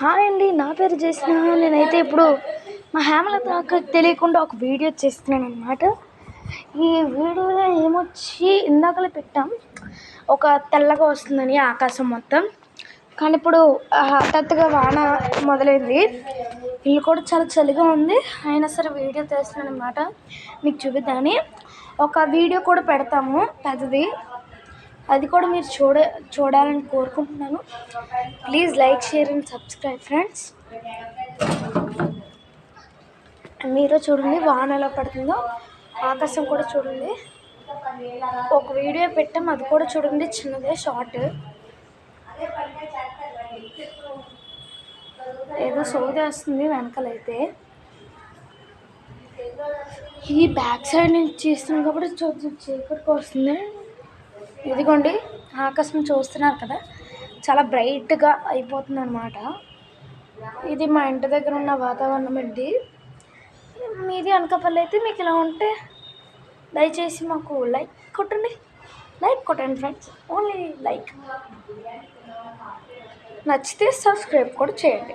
Hi అండి నా పేరు చేసిన నేనైతే ఇప్పుడు మా హేమలత అక్కకి తెలియకుండా ఒక వీడియో చేస్తున్నాను అనమాట ఈ వీడియోలో ఏమొచ్చి ఇందాకలే పెట్టాం. ఒక తెల్లగా వస్తుందని ఆకాశం మొత్తం. కానీ ఇప్పుడు హఠాత్తుగా వాన మొదలైంది. ఇల్లు కూడా చాలా చలిగా ఉంది. అయినా సరే వీడియో తీస్తున్నాను అనమాట మీకు చూపిద్దాని ఒక వీడియో కూడా పెడతాము పెద్దది. అది కూడా మీరు చూడ చూడాలని కోరుకుంటున్నాను. Please like share and subscribe friends మీరు చూడండి వాన ఎలా పడుతుందో. ఆకాశం కూడా చూడండి. ఒక వీడియో పెట్టాం అది కూడా చూడండి చిన్నదే షార్ట్ ఏదో సౌది వస్తుంది వెనకాలైతే. ఈ బ్యాక్ సైడ్ నుంచి చేస్తున్నాం కాబట్టి చూద్దాం చీకటికి వస్తుంది? ఇదిగోండి ఆకాశం చూస్తున్నారు కదా చాలా బ్రైట్గా అయిపోతుంది అనమాట ఇది మా ఇంటి దగ్గర ఉన్న వాతావరణం అండి. మీది అనకాపల్లి అయితే మీకు ఇలా ఉంటే దయచేసి మాకు లైక్ కొట్టండి. లైక్ కొట్టండి ఫ్రెండ్స్ ఓన్లీ లైక్. నచ్చితే సబ్స్క్రైబ్ కూడా చేయండి.